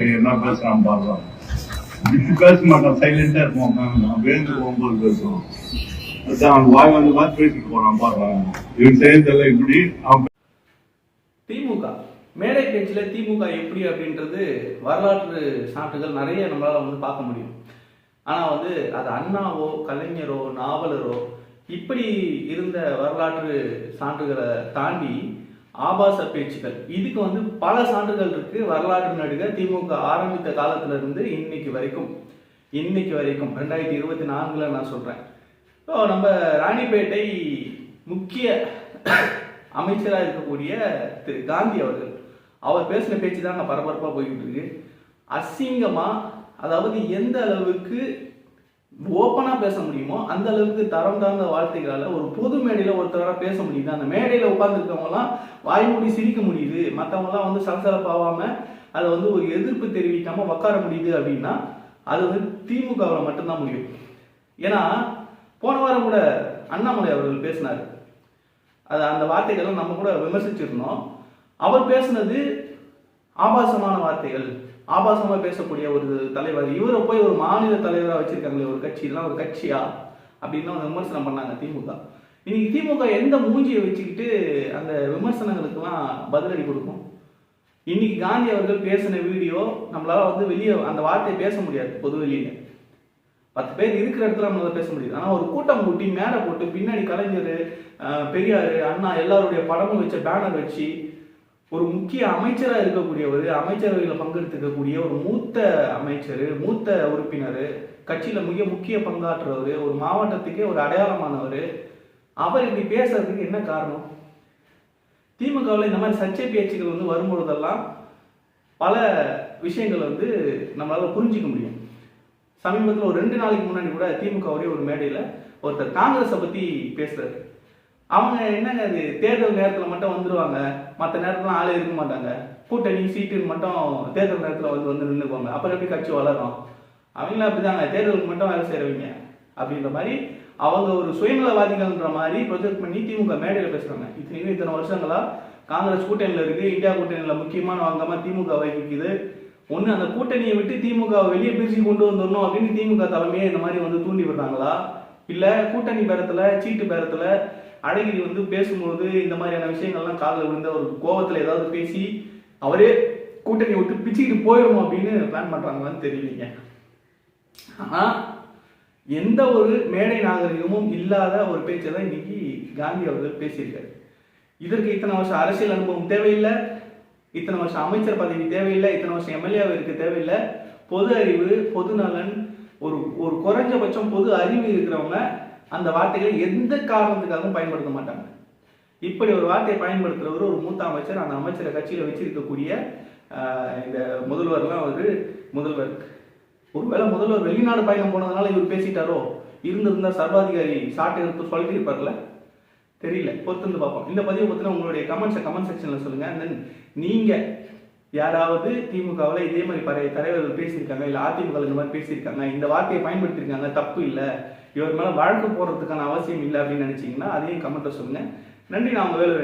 என்ன பேசுறான் பாக்கலாம் பேச மாட்டான் சைலண்டா இருப்போம். நான் வேந்து போகும்போது பேசுவோம். அதான் அவன் வாய் வந்து பார்த்து பேசிட்டு போறான் பாக்கலாம் இவன் செய்யறதெல்லாம் இப்படி அவன் திமுக மேடை பேச்சில் திமுக எப்படி அப்படின்றது வரலாற்று சான்றுகள் நிறைய நம்மளால வந்து பார்க்க முடியும். ஆனால் வந்து அது அண்ணாவோ கலைஞரோ நாவலரோ இப்படி இருந்த வரலாற்று சான்றுகளை தாண்டி ஆபாச பேச்சுகள் இதுக்கு வந்து பல சான்றுகள் இருக்கு. வரலாற்று நடிகர் திமுக ஆரம்பித்த காலத்துல இருந்து இன்னைக்கு வரைக்கும். இன்னைக்கு வரைக்கும். ரெண்டாயிரத்தி இருபத்தி நான்குல நான் சொல்றேன். இப்போ நம்ம ராணிப்பேட்டை முக்கிய அமைச்சராக இருக்கக்கூடிய திரு காந்தி அவர்கள் அவர் பேசின பேச்சு தாங்க பரபரப்பாக போய்கிட்டு இருக்கு. அசிங்கமா அதாவது எந்த அளவுக்கு ஓப்பனாக பேச முடியுமோ அந்த அளவுக்கு தரம் தாழ்ந்த வார்த்தைகளால் ஒரு பொது மேடையில் ஒருத்தராக பேச முடியுது. அந்த மேடையில் உட்காந்துருக்கவங்கலாம் வாய்மூடி சிரிக்க முடியுது. மற்றவங்கலாம் வந்து சலசலப்பாகாமல் அதை வந்து ஒரு எதிர்ப்பு தெரிவிக்காமல் உட்கார முடியுது அப்படின்னா அது வந்து திமுகவில் மட்டும்தான் முடியும். ஏன்னா போன வாரம் கூட அண்ணாமலை அவர்கள் பேசினார். அது அந்த வார்த்தைகளை நம்ம கூட விமர்சிச்சிருந்தோம். அவர் பேசுனது ஆபாசமான வார்த்தைகள் ஆபாசமா பேசக்கூடிய ஒரு தலைவர் இவரை போய் ஒரு மாநில தலைவராக வச்சிருக்காங்களே ஒரு கட்சி இதெல்லாம் ஒரு கட்சியா? அப்படின்னு விமர்சனம் பண்ணாங்க திமுக. இன்னைக்கு திமுக எந்த மூஞ்சியை வச்சுக்கிட்டு அந்த விமர்சனங்களுக்கெல்லாம் பதிலடி கொடுக்கும்? இன்னைக்கு காந்தி அவர்கள் பேசின வீடியோ நம்மளால வந்து வெளியே அந்த வார்த்தையை பேச முடியாது பொது வெளியில பத்து பேர் இருக்கிற இடத்துல நம்மளால பேச முடியாது. ஆனா ஒரு கூட்டம் கூட்டி மேடை போட்டு பின்னாடி கலைஞர் பெரியார் அண்ணா எல்லாருடைய படமும் வச்ச பேனர் வச்சு ஒரு முக்கிய அமைச்சராக இருக்கக்கூடியவர் அமைச்சரவையில் பங்கெடுத்துக்கக்கூடிய ஒரு மூத்த அமைச்சர் மூத்த உறுப்பினர் கட்சியில் மிக முக்கிய பங்காற்றுறவர் ஒரு மாவட்டத்துக்கே ஒரு அடையாளமானவர் அவர் இப்படி பேசுறதுக்கு என்ன காரணம்? திமுகவில் இந்த மாதிரி சர்ச்சை பேச்சுகள் வந்து வரும்பொழுதெல்லாம் பல விஷயங்கள் வந்து நம்மளால் புரிஞ்சிக்க முடியும். சமீபத்தில் ஒரு ரெண்டு நாளைக்கு முன்னாடி கூட திமுகவுடைய ஒரு மேடையில் ஒருத்தர் காங்கிரஸை பற்றி பேசுறாரு. அவங்க என்னங்க அது தேர்தல் நேரத்தில் மட்டும் வந்துடுவாங்க மற்ற நேரத்தில் ஆளே இருக்க மாட்டாங்க. கூட்டணி சீட்டுன்னு மட்டும் தேர்தல் நேரத்தில் வந்து வந்து நின்றுக்குவாங்க அப்புறம் எப்படி கட்சி வளரும்? அவங்களும் அப்படிதாங்க. தேர்தலுக்கு மட்டும் வேலை செய்கிறவங்க அப்படின்ற மாதிரி அவங்க ஒரு சுயநலவாதிகள்ன்ற மாதிரி ப்ரொஜெக்ட் பண்ணி திமுக மேடையில் பேசுகிறாங்க இத்தனைக்கும் இத்தனை வருஷங்களா காங்கிரஸ் கூட்டணியில் இருக்குது இந்தியா கூட்டணியில் முக்கியமான வாங்காமல் திமுக வகிக்குது. ஒன்று அந்த கூட்டணியை விட்டு திமுக வெளியே பிரித்து கொண்டு வந்துடணும் அப்படின்னு திமுக தலைமையே இந்த மாதிரி வந்து தூண்டி விடுறாங்களா? இல்லை கூட்டணி பேரத்தில் சீட்டு பேரத்தில் அழகிரி வந்து பேசும்போது இந்த மாதிரியான விஷயங்கள்லாம் காதில் விழுந்து ஒரு கோபத்தில் ஏதாவது பேசி அவரே கூட்டணி விட்டு பிச்சுக்கிட்டு போயிடணும் அப்படின்னு பிளான் பண்ணுறாங்களான்னு தெரியலீங்க. ஆனால் எந்த ஒரு மேடை நாகரிகமும் இல்லாத ஒரு பேச்சை தான் இன்னைக்கு காந்தி அவர்கள் பேசியிருக்காரு. இதற்கு இத்தனை வருஷம் அரசியல் அனுபவம் தேவையில்லை இத்தனை வருஷம் அமைச்சர் பதவி தேவையில்லை இத்தனை வருஷம் எம்எல்ஏ இருக்க தேவையில்லை பொது அறிவு பொது நலன் ஒரு ஒரு குறைஞ்சபட்சம் பொது அறிவு இருக்கிறவங்க அந்த வார்த்தைகளை எந்த காரணத்துக்காகவும் பயன்படுத்த மாட்டாங்க. இப்படி ஒரு வார்த்தையை பயன்படுத்துறவர் ஒரு மூத்த அமைச்சர் அந்த அமைச்சரை கட்சியில் வச்சிருக்கக்கூடிய இந்த முதல்வர்லாம் வந்து முதல்வர். ஒருவேளை முதல்வர் வெளிநாடு பயணம் போனதுனால இவர் பேசிட்டாரோ? இருந்திருந்தா சர்வாதிகாரி சாட்டை எடுத்து சொல்லிட்டு இருப்பார்ல தெரியல. பொறுத்து பார்ப்போம். இந்த பதிவை பற்றின உங்களுடைய கமெண்ட்ஸை கமெண்ட் செக்ஷனில் சொல்லுங்க. தென் நீங்க யாராவது திமுகவில் இதே மாதிரி பழைய தலைவர்கள் பேசியிருக்காங்க இல்லை அதிமுக இந்த மாதிரி பேசியிருக்காங்க இந்த வார்த்தையை பயன்படுத்தியிருக்காங்க தப்பு இல்லை இவர் மேலே வழக்கு போடுறதுக்கான அவசியம் இல்லை அப்படின்னு நினச்சிங்கன்னா அதையும் கமெண்ட்டை சொல்லுங்கள் நன்றி நான் உங்கள் வேலை